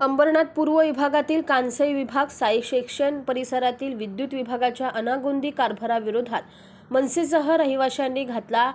अंबरनाथ पूर्व विभागातील कांसई विभाग साई सेक्शन परिसरातील विद्युत विभागाच्या अनागोंदी कारभाराविरोधात मनसेसह रहिवाशांनी घातला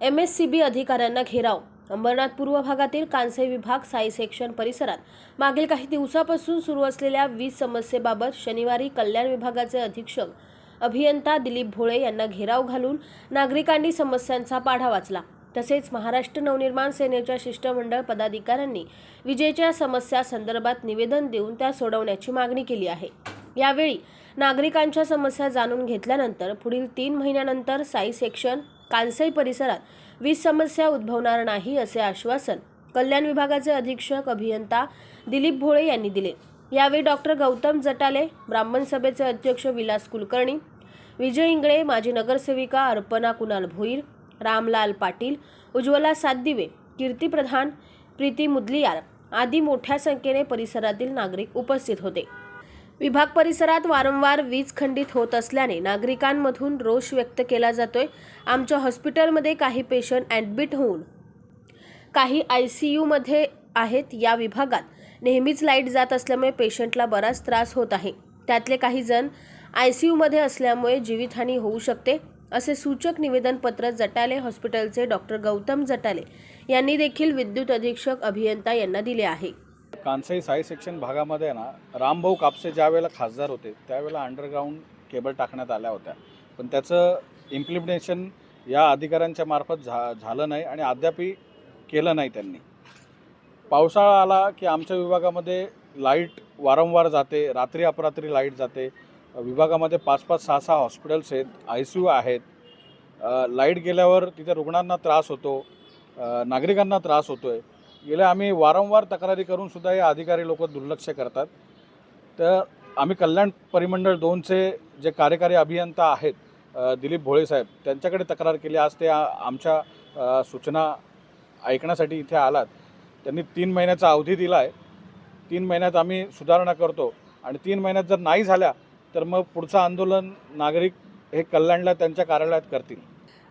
एम एस सी बी अधिकाऱ्यांना घेराव. अंबरनाथ पूर्व भागातील कांसई विभाग साई सेक्शन परिसरात मागील काही दिवसापासून सुरू असलेल्या वीज समस्येबाबत शनिवारी कल्याण विभागाचे अधीक्षक अभियंता दिलीप भोळे यांना घेराव घालून नागरिकांनी समस्यांचा पाढा वाचला. तसेच महाराष्ट्र नवनिर्माण सेनेच्या शिष्टमंडळ पदाधिकाऱ्यांनी विजेच्या समस्या संदर्भात निवेदन देऊन त्या सोडवण्याची मागणी केली आहे. यावेळी नागरिकांच्या समस्या जाणून घेतल्यानंतर पुढील तीन महिन्यानंतर साई सेक्शन कांसई परिसरात वीज समस्या उद्भवणार नाही असे आश्वासन कल्याण विभागाचे अधीक्षक अभियंता दिलीप भोळे यांनी दिले. यावेळी डॉक्टर गौतम जटाले ब्राह्मण सभेचे अध्यक्ष विलास कुलकर्णी विजय इंगळे माजी नगरसेविका अर्पणा कुणाल भोईर रामलाल पाटील उज्ज्वला सातदिवे कीर्ती प्रधान प्रीती मुदलियार आदी मोठ्या संख्येने परिसरातील नागरिक उपस्थित होते. विभाग परिसरात वारंवार वीज खंडित होत असल्याने नागरिकांमधून रोष व्यक्त केला जातोय. आमच्या हॉस्पिटलमध्ये काही पेशंट ॲडमिट होऊन काही आय सी यूमध्ये आहेत या विभागात. नेहमीच लाइट जात असल्यामुळे पेशंटला बराच त्रास होत आहे. त्यातले काही जण आय सी यूमध्ये असल्यामुळे जीवितहानी होऊ शकते. असे सूचक निवेदनपत्र जटाले हॉस्पिटलचे डॉक्टर गौतम जटाले यांनी देखील विद्युत अधीक्षक अभियंता यांना दिले आहे. कांसाई साई सेक्शन भागामध्ये ना रामभाऊ कापसे ज्यावेळेला खासदार होते त्यावेळेला अंडरग्राऊंड केबल टाकण्यात आल्या होत्या. पण त्याचं इम्प्लिमेंटेशन या अधिकाऱ्यांच्या मार्फत झा झालं नाही आणि अद्यापही केलं नाही त्यांनी. पावसाळा आला की आमच्या विभागामध्ये लाइट वारंवार जाते रात्री अपरात्री लाइट जाते. विभागामध्ये पाच पाच सहा सहा हॉस्पिटल्स आहेत आय सी यू आहेत. लाइट गेल्यावर तिथे रुग्णांना त्रास होतो नागरिकांना त्रास होतो आहे गेल्या आम्ही वारंवार तक्रारी करूनसुद्धा हे अधिकारी लोक दुर्लक्ष करतात. तर आम्ही कल्याण परिमंडळ दोनचे जे कार्यकारी अभियंता आहेत दिलीप भोळे साहेब त्यांच्याकडे तक्रार केली. आज ते आमच्या सूचना ऐकण्यासाठी इथे आलात. त्यांनी तीन महिन्याचा अवधी दिला आहे तीन महिन्यात आम्ही सुधारणा करतो. आणि तीन महिन्यात जर नाही झाल्या तर मग पुढचं आंदोलन नागरिक हे कल्याणला त्यांच्या कार्यालयात करतील.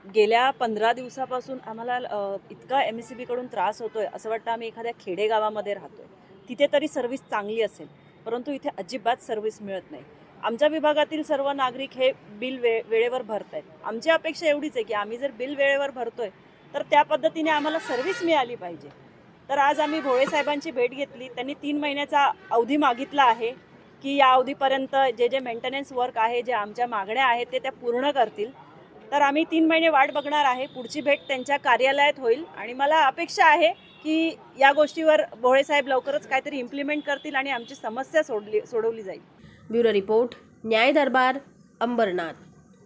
गेल्या पंधरा दिवसापासून आम्हाला अ, इतका एम एस सी बीकडून त्रास होतोय असं वाटतं आम्ही एखाद्या खेडेगावामध्ये राहतोय. तिथे तरी सर्व्हिस चांगली असेल परंतु इथे अजिबात सर्व्हिस मिळत नाही. आमच्या विभागातील सर्व नागरिक हे बिल वे वेळेवर भरत आहेत आमची अपेक्षा एवढीच आहे की आम्ही जर बिल वेळेवर भरतोय तर त्या पद्धतीने आम्हाला सर्व्हिस मिळाली पाहिजे. तर आज आम्ही भोळे साहेबांची भेट घेतली त्यांनी तीन महिन्याचा अवधी मागितला आहे. की या अवधीपर्यंत जे जे मेंटेनन्स वर्क आहे जे आमच्या मागण्या आहेत ते त्या पूर्ण करतील. तर आम्ही तीन महिने वाट बघणार आहे. पुढची भेट त्यांच्या कार्यालयात होईल. आणि मला अपेक्षा आहे की या गोष्टीवर भोळे साहेब लवकरच काहीतरी इम्प्लिमेंट करतील आणि आमची समस्या सोडली सोडवली जाईल. ब्युरो रिपोर्ट न्याय दरबार अंबरनाथ.